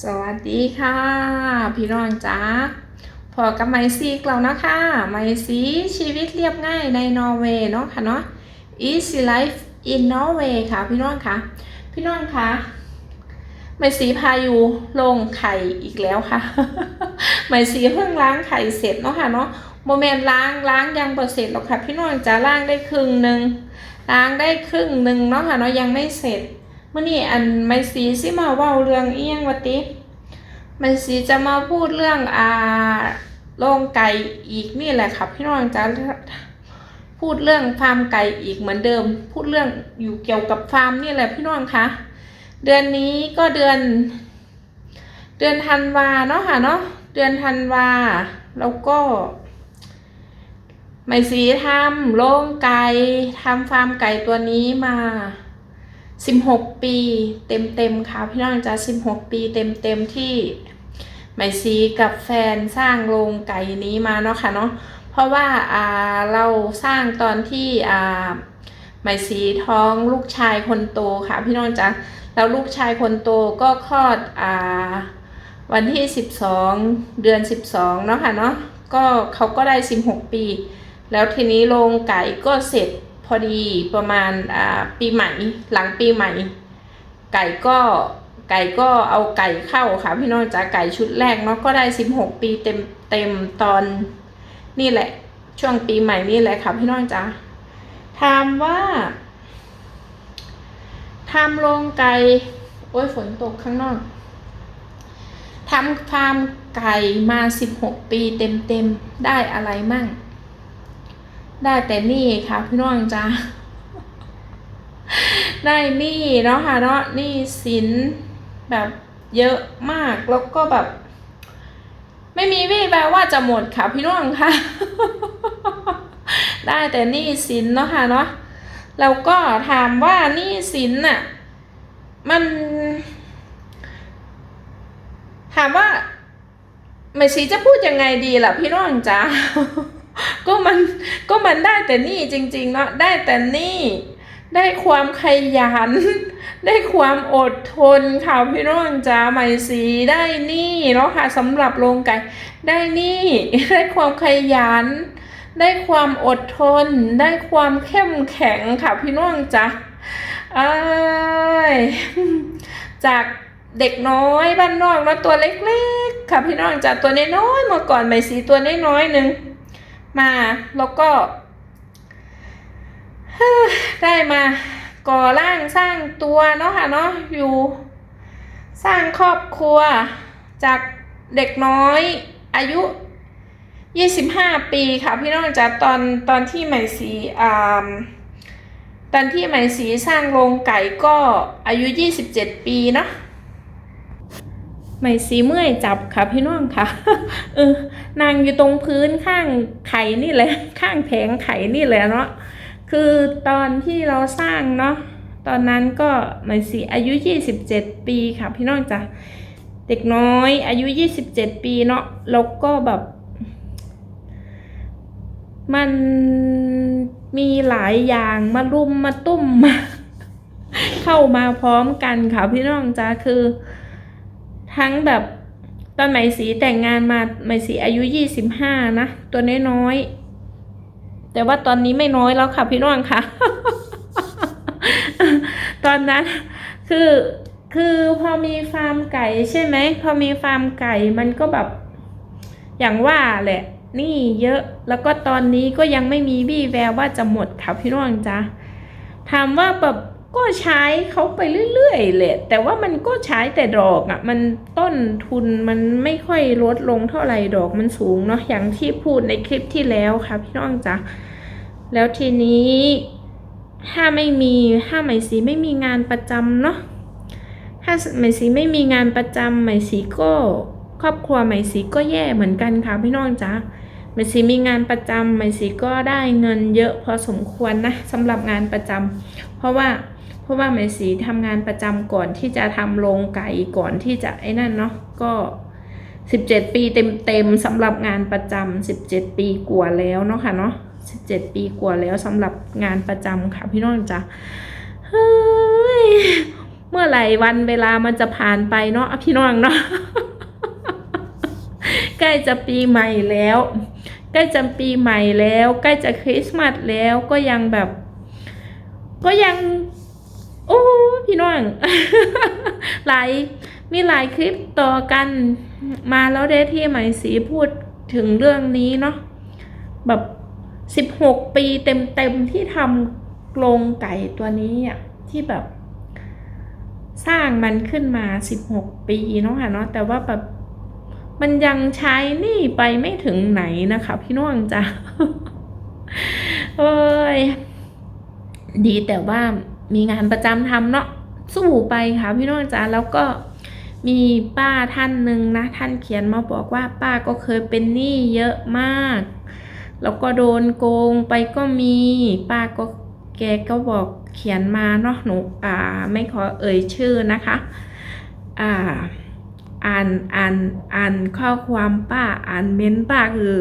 สวัสดีค่ะ พี่น้องจ้าพอกับไมซีกแล้วนะคะไมซีชีวิตเรียบง่ายในนอร์เวย์เนาะค่ะเนาะ Easy Life in Norway ค่ะ พี่น้องค่ะ พี่น้องค่ะไมซีพายุลงไข่อีกแล้วค่ะไมซีเพิ่งล้างไข่เสร็จเนาะค่ะเนาะโมเมนต์ล้างล้างยังเปอร์เสร็จหรอกค่ะ พี่น้องจะล้างได้ครึ่งหนึ่งล้างได้ครึ่งหนึ่งเนาะค่ะเนาะยังไม่เสร็จ มื่อนี้อันไม่สีสิมาเว้าเรื่องเอียงวะติไม่สีจะมาพูดเรื่องอ่าโรงไก่อีกนี่แหละค่ะพี่น้องจะพูดเรื่องฟาร์มไก่อีกเหมือนเดิม พูดเรื่องอยู่เกี่ยวกับฟาร์มนี่แหละพี่น้องคะเดือนนี้ก็เดือน เดือนธันวาเนาะค่ะเนาะเดือนธันวาแล้วก็ไม่สีทำโรงไก่ทำฟาร์มไก่ตัวนี้มา สิบหกปีเต็มๆค่ะพี่น้องจ้าสิบหกปีเต็มๆที่ไหมซีกับแฟนสร้างโรงไก่นี้มาเนาะค่ะเนาะเพราะว่าอ่าเราสร้างตอนที่อ่าไหมซีท้องลูกชายคนโตค่ะพี่น้องจ้าแล้วลูกชายคนโตก็คลอดอ่าวันที่สิบสองเดือนสิบสองเนาะค่ะเนาะก็เขาก็ได้สิบหกปี แล้วทีนี้โรงไก่ก็เสร็จ พอดีประมาณอ่าปีใหม่หลังปีใหม่ ไก่ก็ไก่ก็เอาไก่เข้าค่ะพี่น้องจ๋าไก่ชุดแรกเนาะก็ได้สิบหกปีเต็มเต็มตอนนี่แหละ ช่วงปีใหม่นี่แหละค่ะพี่น้องจ๋าถามว่าทำโรงไก่โอ้ยฝนตกข้างนอกทำฟาร์มไก่มาสิบหกปีเต็มเต็มๆได้อะไรมั่ง ได้แต่นี่ค่ะพี่น้องจ้าได้นี้เนาะค่ะเนาะนี้สินแบบเยอะมากแล้วก็แบบ ไม่มีวี่แววว่าจะหมดค่ะพี่น้องค่ะ ได้แต่นี้สินเนาะค่ะเนาะแล้วก็ถามว่านี้สินน่ะมัน ถามว่าไม่ชีจะพูดยังไงดีล่ะพี่น้องจ้า มันก็มันได้แต่นี่จริงๆเนาะได้แต่นี่ได้ความขยัน ได้ความอดทนค่ะพี่น้องจ้าไหม่สีได้นี่เนาะค่ะสำหรับโรงไก่ได้นี่ได้ความขยัน ได้ความอดทน ได้ความเข้มแข็งค่ะพี่น้องจ้าอ้ยจากเด็กน้อยบ้านนอกเนาตัวเล็กๆ ค่ะพี่น้องจ้าตัวน้อยๆเมื่อก่อนไหม่สีตัวน้อยๆหนึ่ง มาแล้วก็ได้มาก่อร่างสร้างตัวเนาะค่ะเนาะอยู่ สร้างครอบครัวจากเด็กน้อยอายุ 25 ปีค่ะพี่น้องจ๋าตอนตอนที่ใหม่สีอ่าตอนที่ใหม่สีสร้างโรงไก่ก็อายุ 27 ปีเนาะ ไม่สีเมื่อยจับค่ะพี่น้องค่ะ เออนางอยู่ตรงพื้นข้างไข่นี่แหละ ข้างแผงไข่นี่แหละเนาะคือตอนที่เราสร้างเนาะตอนนั้นก็ไม่สีอายุ 27 ปีค่ะ พี่น้องจ้ะเด็กน้อย อายุ 27 ปีเนาะแล้วก็แบบ มันมีหลายอย่างมารุมมาตุ้มมา เข้ามาพร้อมกันค่ะพี่น้องจ้าคือ ทั้งแบบตอนไหมสีแต่งงานมาไหมสีอายุยี่สิบห้านะตัวน้อยๆแต่ว่าตอนนี้ไม่น้อยแล้วค่ะพี่น้องค่ะ ตอนนั้นคือคือพอมีฟาร์มไก่ใช่ไหมพอมีฟาร์มไก่มันก็แบบ อย่างว่าแหละ นี่เยอะแล้วก็ตอนนี้ก็ยังไม่มีวี่แววว่าจะหมดค่ะพี่น้องจ้าถามว่าแบบ ก็ใช้เขาไปเรื่อยๆแหละแต่ว่ามันก็ใช้แต่ดอกอะ่ะมันต้นทุนมันไม่ค่อยลดลงเท่าไหร่ดอกมันสูงเนาะอย่างที่พูดในคลิปที่แล้วค่ะพี่น้องจ้าแล้วทีนี้ถ้าไม่มีถ้าไหมสีไม่มีงานประจำเนาะถ้าไหมสีไม่มีงานประจำไหมสีก็ครอบครัวไหมสีก็แย่เหมือนกันค่ะพี่น้องจ้าไหมสีมีงานประจำไหมสีก็ได้เงินเยอะพอสมควรนะสำหรับงานประจำเพราะว่า เพราะว่าไหมสีทำงานประจำก่อนที่จะทำโรงไก่ก่อนที่จะไอ้นั่นเนาะก็สิบเจ็ดปีเต็มๆสำหรับงานประจำสิบเจ็ดปีกว่าแล้วเนาะค่ะเนาะสิบเจ็ดปีกว่าแล้วสำหรับงานประจำค่ะพี่น้องจ้ะเฮ้ยเมื่อไหร่วันเวลามันจะผ่านไปเนาะพี่น้องเนาะใกล้จะปีใหม่แล้ว ใกล้จะปีใหม่แล้ว ใกล้จะคริสต์มาสแล้วก็ยังแบบ ก็ยัง โอ้พี่น้องหลายมีหลายคลิปต่อกันมาแล้วได้ที่ไหมสีพูดถึงเรื่องนี้เนาะแบบสิบหกปีเต็มๆที่ทำกรงไก่ตัวนี้อะที่แบบ สร้างมันขึ้นมาสิบหกปีเนาะค่ะเนาะแต่ว่าแบบมันยังใช้นี่ไปไม่ถึงไหนนะคะ พี่น้องจ้ะเอ้ยดีแต่ว่า มีงานประจำทำเนาะสู้ไปค่ะพี่น้องจ๋าแล้วก็มีป้าท่านหนึ่งนะท่านเขียนมาบอกว่าป้าก็เคยเป็นหนี้เยอะมาก แล้วก็โดนโกงไปก็มี ป้าก็แกก็บอกเขียนมาเนาะหนูอ่าไม่ขอเอ่ยชื่อนะคะ อ่า อ่านอ่านอ่านข้อความป้าอ่านเม้นต์ป้าคือ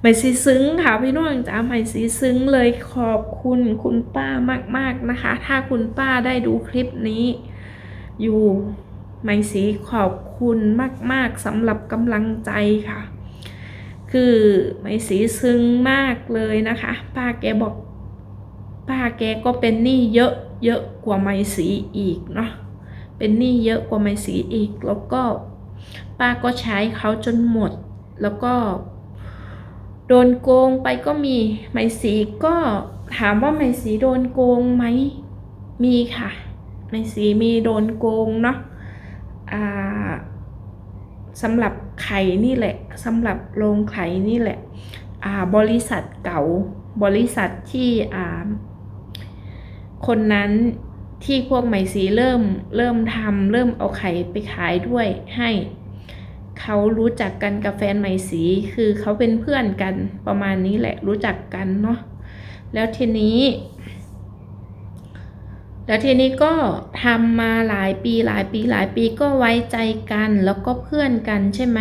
ไม่ซีซึ้งค่ะพี่น้องจ๋าไม่ซีซึ้งเลยขอบคุณคุณป้ามากๆนะคะ ถ้าคุณป้าได้ดูคลิปนี้ อยู่ไม่ซีขอบคุณมาก ๆสำหรับกำลังใจค่ะ คือไม่ซีซึ้งมากเลยนะคะ ป้าแกบอก ป้าแกก็เป็นหนี้เยอะเยอะกว่าไม่สีอีกเนาะเป็นหนี้เยอะกว่าไม่สีอีกแล้วก็ ป้าก็ใช้เขาจนหมด แล้วก็ โดนโกงไปก็มีไมสีก็ถามว่าไมสีโดนโกงไหมมีค่ะไมสีมีโดนโกงเนาะอ่าสำหรับไข่นี่แหละสำหรับโรงไข่นี่แหละอ่าบริษัทเก่าบริษัทที่อ่าคนนั้น ที่พวกไหมสีเริ่มเริ่มทำเริ่มเอาไข่ไปขายด้วยให้ เขารู้จักกันกับแฟนไหมสีคือเขาเป็นเพื่อนกันประมาณนี้แหละรู้จักกันเนาะแล้วทีนี้ แล้วทีนี้ก็ทำมาหลายปีหลายปีหลายปีก็ไว้ใจกันแล้วก็เพื่อนกันใช่ไหม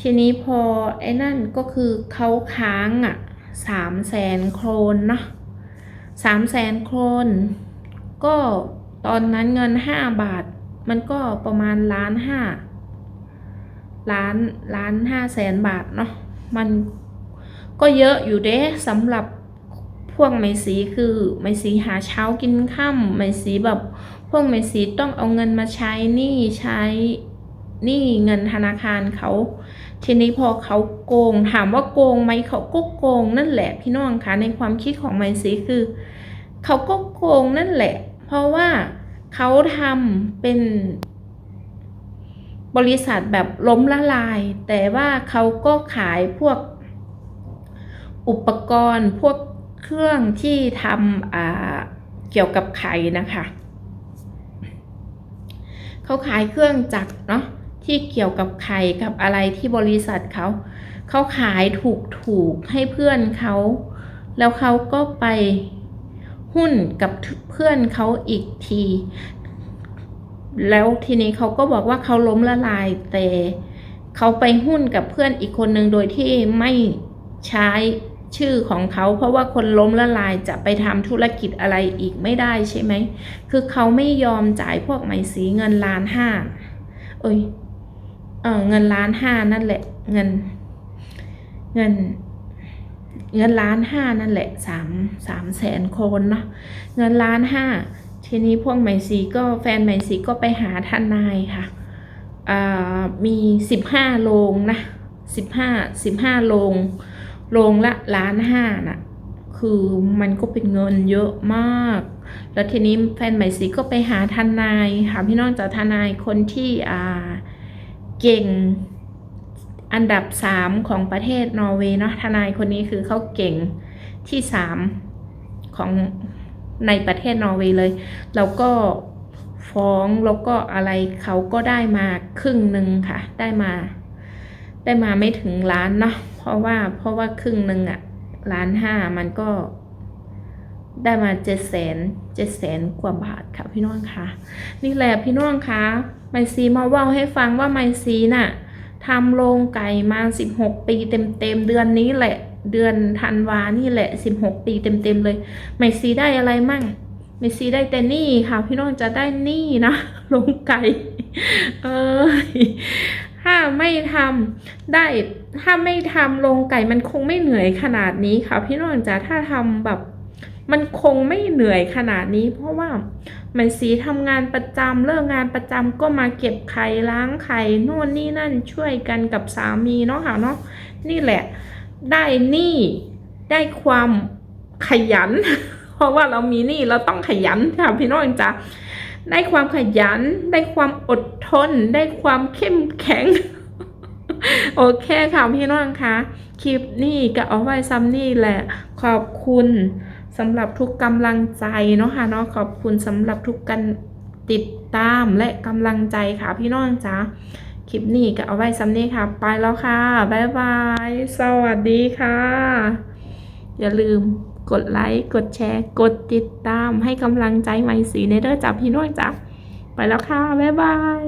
ทีนี้พอไอ้นั่นก็คือเขาค้างอะสามแสนโครนเนาะสามแสนโครน ก็ตอนนั้นเงินห้าบาท มันก็ประมาณล้านห้าล้านล้านห้าแสนบาทเนาะมันก็เยอะอยู่เด้สำหรับพวกไหมสีคือไหมสีหาเช้ากินค่ำไหมสีแบบพวกไหมสีต้องเอาเงินมาใช้นี้ใช้นี้เงินธนาคารเขาทีนี้พอเขาโกงถามว่าโกงไหมเขาก็โกงนั่นแหละพี่น้องคะในความคิดของไหมสีคือ เขาก็โกงนั่นแหละ เพราะว่าเขาทำเป็นบริษัทแบบล้มละลาย แต่ว่าเขาก็ขายพวกอุปกรณ์พวกเครื่องที่ทำอ่าเกี่ยวกับไข่นะคะเขาขายเครื่องจักรเนาะที่เกี่ยวกับไข่กับอะไรที่บริษัทเขาเขาขายถูกถูกๆให้เพื่อนเขา แล้วเขาก็ไป หุ้นกับเพื่อนเขาอีกที แล้วทีนี้เขาก็บอกว่าเขาล้มละลายแต่เขาไปหุ้นกับเพื่อนอีกคนหนึ่งโดยที่ไม่ใช้ชื่อของเขา เพราะว่าคนล้มละลายจะไปทำธุรกิจอะไรอีกไม่ได้ใช่ไหม คือเขาไม่ยอมจ่ายพวกไหมสีเงินล้านห้าเอ้ยเออเงินล้านห้านั่นแหละเงิน เงิน เงินล้านห้านั่นแหละสามสามแสนคนเนาะเงินล้านห้าทีนี้พวกไหมสีก็แฟนไหมสีก็ไปหาทนายค่ะมีสิบห้าโรงนะสิบห้าสิบห้าโรงโรงละล้านห้าน่ะคือมันก็เป็นเงินเยอะมาก แล้วทีนี้แฟนไหมสีก็ไปหาทนายหาพี่น้องจากทนายคนที่อ่าเก่ง อันดับสามของประเทศนอร์เวย์เนาะทนายคนนี้คือเขาเก่งที่สามของในประเทศนอร์เวย์เลย แล้วก็ฟ้องแล้วก็อะไรเขาก็ได้มาครึ่งหนึ่งค่ะ ได้มา ได้มาไม่ถึงล้านเนาะเพราะว่าเพราะว่าครึ่งหนึ่งอะล้านห้ามันก็ได้มาเจ็ดแสนเจ็ดแสนกว่าบาทค่ะพี่น้องคะนี่แหละพี่น้องคะไมซีมาว่าให้ฟังว่าไมซีน่ะ ทำโรงไก่มาสิบหกปีเต็มเต็มๆเดือนนี้แหละ เดือนธันวานี่แหละสิบหกปีเต็มเต็มๆเลยไม่ซีได้อะไรมั่งเมสซี่ได้แต่นี่ค่ะ พี่น้องจะได้นี่นะลงไก่เออถ้าไม่ทำได้ถ้าไม่ทำลงไก่มันคงไม่เหนื่อยขนาดนี้ค่ะ พี่น้องจ๋าถ้าทำแบบ มันคงไม่เหนื่อยขนาดนี้ เพราะว่าเมสซี่ทำงานประจำเลิกงานประจำก็มาเก็บไข่ล้างไข่โน่นนี่นั่นช่วยกันกับสามีเนาะค่ะเนาะนี่แหละ ได้นี่ได้ความขยัน เพราะว่าเรามีนี้เราต้องขยันค่ะพี่น้องจ๋าได้ความขยัน ได้ความอดทน ได้ความเข้มแข็ง โอเคค่ะพี่น้องคะคลิปนี้ก็เอาไว้ซ้ำนี่แหละ ขอบคุณ สำหรับทุกกำลังใจเนาะค่ะเนาะขอบคุณสำหรับทุกการติดตามและกำลังใจค่ะพี่น้องจ๋าคลิปนี้ก็เอาไว้ซ้ำนี่ค่ะ ไปแล้วค่ะ บ๊ายบาย สวัสดีค่ะ อย่าลืมกดไลค์กดแชร์ กดติดตามให้กำลังใจใหม่สีเนเดอร์จับพี่น้องจ้ะไปแล้วค่ะ บ๊ายบาย